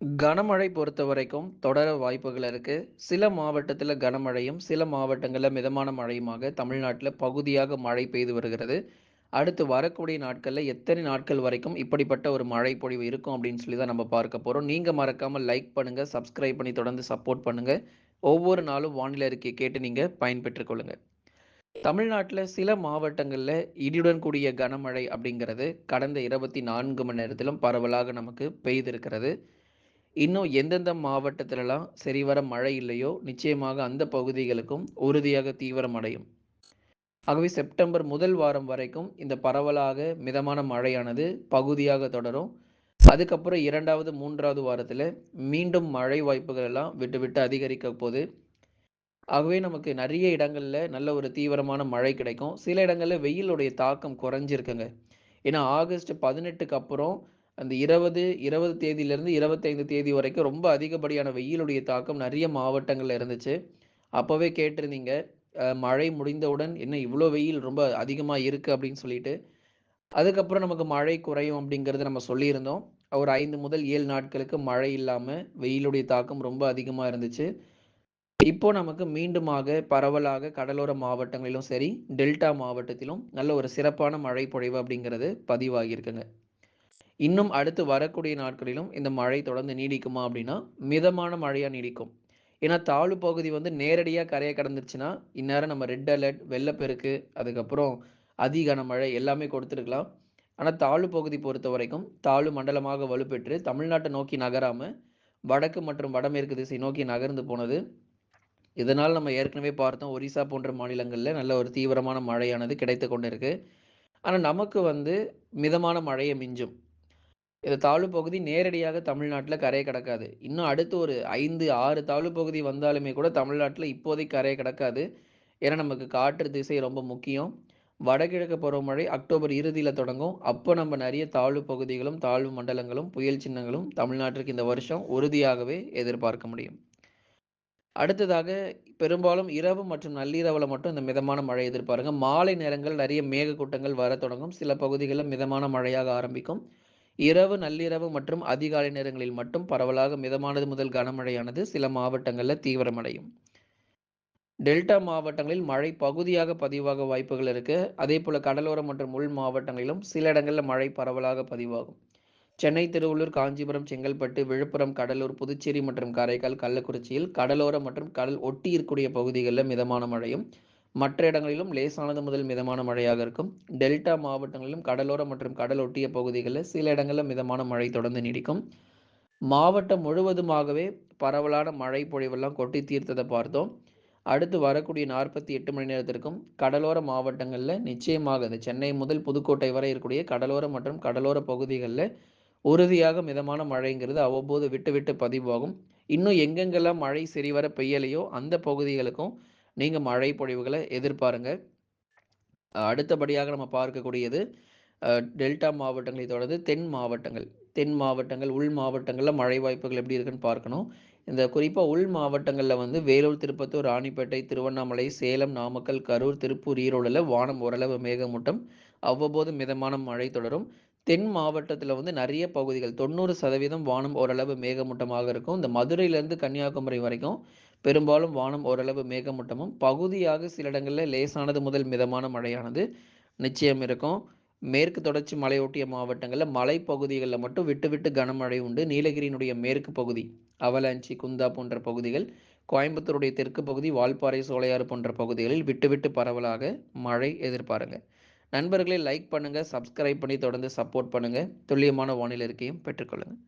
கனமழை பொறுத்த வரைக்கும் தொடர வாய்ப்புகள் இருக்குது சில மாவட்டத்தில் கனமழையும், சில மாவட்டங்களில் மிதமான மழையுமாக தமிழ்நாட்டில் பகுதியாக மழை பெய்து வருகிறது. அடுத்து வரக்கூடிய நாட்களில் எத்தனை நாட்கள் வரைக்கும் இப்படிப்பட்ட ஒரு மழை பொழிவு இருக்கும் அப்படின்னு சொல்லி தான் நம்ம பார்க்க போகிறோம் நீங்கள் மறக்காமல் லைக் பண்ணுங்கள் சப்ஸ்கிரைப் பண்ணி தொடர்ந்து சப்போர்ட் பண்ணுங்கள் ஒவ்வொரு நாளும் வானிலை அறிக்கையை கேட்டு நீங்கள் பயன்பெற்றுக் தமிழ்நாட்டில் சில மாவட்டங்களில் இடியுடன் கூடிய கனமழை அப்படிங்கிறது கடந்த 24 மணி நேரத்திலும் பரவலாக நமக்கு பெய்திருக்கிறது. இன்னும் எந்தெந்த மாவட்டத்திலலாம் சரிவர மழை இல்லையோ, நிச்சயமாக அந்த பகுதிகளுக்கும் உறுதியாக தீவிரம் அடையும் ஆகவே செப்டம்பர் முதல் வாரம் வரைக்கும் இந்த பரவலாக மிதமான மழையானது பகுதியாக தொடரும். அதுக்கப்புறம் இரண்டாவது மூன்றாவது வாரத்தில் மீண்டும் மழை வாய்ப்புகள் எல்லாம் விட்டு விட்டு அதிகரிக்க போது. ஆகவே நமக்கு நிறைய இடங்களில் நல்ல ஒரு தீவிரமான மழை கிடைக்கும். சில இடங்களில் வெயிலுடைய தாக்கம் குறைஞ்சிருக்குங்க. ஏன்னா ஆகஸ்ட் 18க்கு அப்புறம் அந்த இருபது இருபது தேதியிலேருந்து இருபத்தைந்து தேதி வரைக்கும் ரொம்ப அதிகப்படியான வெயிலுடைய தாக்கம் நிறைய மாவட்டங்களில் இருந்துச்சு. அப்போவே கேட்டிருந்தீங்க, மழை முடிந்தவுடன் என்ன இவ்வளோ வெயில் ரொம்ப அதிகமாக இருக்கு அப்படின்னு சொல்லிட்டு. அதுக்கப்புறம் நமக்கு மழை குறையும் அப்படிங்கிறத நம்ம சொல்லியிருந்தோம். ஒரு ஐந்து முதல் ஏழு நாட்களுக்கு மழை இல்லாமல் வெயிலுடைய தாக்கம் ரொம்ப அதிகமாக இருந்துச்சு. இப்போ நமக்கு மீண்டுமாக பரவலாக கடலோர மாவட்டங்களிலும் சரி, டெல்டா மாவட்டத்திலும் நல்ல ஒரு சிறப்பான மழை பொழிவு அப்படிங்கிறது பதிவாகியிருக்குங்க. இன்னும் அடுத்து வரக்கூடிய நாட்களிலும் இந்த மழை தொடர்ந்து நீடிக்குமா அப்படின்னா, மிதமான மழையாக நீடிக்கும். ஏன்னா தாழ்வு பகுதி வந்து நேரடியாக கரையை கடந்துருச்சுன்னா, இந்நேரம் நம்ம ரெட் அலர்ட், வெள்ளப்பெருக்கு, அதுக்கப்புறம் அதி கனமழை எல்லாமே கொடுத்துருக்கலாம் ஆனால் தாழ்வு பகுதி பொறுத்த வரைக்கும் தாழ்வு மண்டலமாக வலுப்பெற்று தமிழ்நாட்டை நோக்கி நகராமல் வடக்கு மற்றும் வடமேற்கு திசை நோக்கி நகர்ந்து போனது. இதனால் நம்ம ஏற்கனவே பார்த்தோம் ஒரிசா போன்ற மாநிலங்களில் நல்ல ஒரு தீவிரமான மழையானது கிடைத்துக் இருக்குது ஆனால் நமக்கு வந்து மிதமான மழையை மிஞ்சும். இந்த தாழ்வு பகுதி நேரடியாக தமிழ்நாட்டில் கரையை கிடக்காது இன்னும் அடுத்து ஒரு 5, 6 தாழ்வு பகுதி வந்தாலுமே கூட தமிழ்நாட்டில் இப்போதைக்கு கரையை கிடக்காது ஏன்னா நமக்கு காற்று திசை ரொம்ப முக்கியம். வடகிழக்கு பருவமழை அக்டோபர் இறுதியில் தொடங்கும். அப்போ நம்ம நிறைய தாழ்வு பகுதிகளும், தாழ்வு மண்டலங்களும், புயல் சின்னங்களும் தமிழ்நாட்டிற்கு இந்த வருஷம் உறுதியாகவே எதிர்பார்க்க முடியும். அடுத்ததாக பெரும்பாலும் இரவு மற்றும் நள்ளிரவில் மட்டும் இந்த மிதமான மழை எதிர்பாருங்க. மாலை நேரங்கள் நிறைய மேகக்கூட்டங்கள் வர தொடங்கும். சில பகுதிகளில் மிதமான மழையாக ஆரம்பிக்கும். இரவு, நள்ளிரவு மற்றும் அதிகாலை நேரங்களில் மட்டும் பரவலாக மிதமானது முதல் கனமழையானது சில மாவட்டங்களில் தீவிரமடையும். டெல்டா மாவட்டங்களில் மழை பகுதியாக பதிவாக வாய்ப்புகள் இருக்கு. அதேபோல கடலோரம் மற்றும் உள் மாவட்டங்களிலும் சில இடங்களில் மழை பரவலாக பதிவாகும். சென்னை, திருவள்ளூர், காஞ்சிபுரம், செங்கல்பட்டு, விழுப்புரம், கடலூர், புதுச்சேரி மற்றும் காரைக்கால், கள்ளக்குறிச்சியில் கடலோரம் மற்றும் கடல் ஒட்டி இருக்கக்கூடிய பகுதிகளில் மிதமான மழையும், மற்ற இடங்களிலும் லேசானது முதல் மிதமான மழையாக இருக்கும். டெல்டா மாவட்டங்களிலும் கடலோரம் மற்றும் கடல் ஒட்டிய பகுதிகளில் சில இடங்களில் மிதமான மழை தொடர்ந்து நீடிக்கும். மாவட்டம் முழுவதுமாகவே பரவலான மழை பொழிவெல்லாம் கொட்டி தீர்த்ததை பார்த்தோம். அடுத்து வரக்கூடிய 48 மணி நேரத்திற்கும் கடலோர மாவட்டங்களில் நிச்சயமாக இந்த சென்னை முதல் புதுக்கோட்டை வரை இருக்கக்கூடிய கடலோர மற்றும் கடலோர பகுதிகளில் உறுதியாக மிதமான மழைங்கிறது அவ்வப்போது விட்டு விட்டு பதிவாகும். இன்னும் எங்கெங்கெல்லாம் மழை சரிவர பெய்யலையோ அந்த பகுதிகளுக்கும் நீங்கள் மழை பொழிவுகளை எதிர்பாருங்க. அடுத்தபடியாக நம்ம பார்க்கக்கூடியது டெல்டா மாவட்டங்களை தொடர்ந்து தென் மாவட்டங்கள். தென் மாவட்டங்கள், உள் மாவட்டங்களில் மழை வாய்ப்புகள் எப்படி இருக்குன்னு பார்க்கணும். இந்த குறிப்பாக உள் மாவட்டங்களில் வந்து வேலூர், திருப்பத்தூர், ராணிப்பேட்டை, திருவண்ணாமலை, சேலம், நாமக்கல், கரூர், திருப்பூர், ஈரோடுல வானம் ஓரளவு மேகமூட்டம். அவ்வப்போது மிதமான மழை தொடரும். தென் மாவட்டத்தில் வந்து நிறைய பகுதிகள் 90% வானம் ஓரளவு மேகமூட்டமாக இருக்கும். இந்த மதுரையிலேருந்து கன்னியாகுமரி வரைக்கும் பெரும்பாலும் வானம் ஓரளவு மேகமூட்டமும், பகுதியாக சில இடங்களில் லேசானது முதல் மிதமான மழையானது நிச்சயம் இருக்கும். மேற்கு தொடர்ச்சி மலையொட்டிய மாவட்டங்களில் மலைப்பகுதிகளில் மட்டும் விட்டு விட்டு கனமழை உண்டு. நீலகிரியினுடைய மேற்கு பகுதி, அவலாஞ்சி, குந்தா போன்ற பகுதிகள், கோயம்புத்தூருடைய தெற்கு பகுதி, வால்பாறை, சோலையாறு போன்ற பகுதிகளில் விட்டு விட்டு பரவலாக மழை எதிர்பாருங்க. நண்பர்களே லைக் பண்ணுங்கள் சப்ஸ்கிரைப் பண்ணி தொடர்ந்து சப்போர்ட் பண்ணுங்கள் துல்லியமான வானிலை இருக்கையும் பெற்றுக்கொள்ளுங்கள்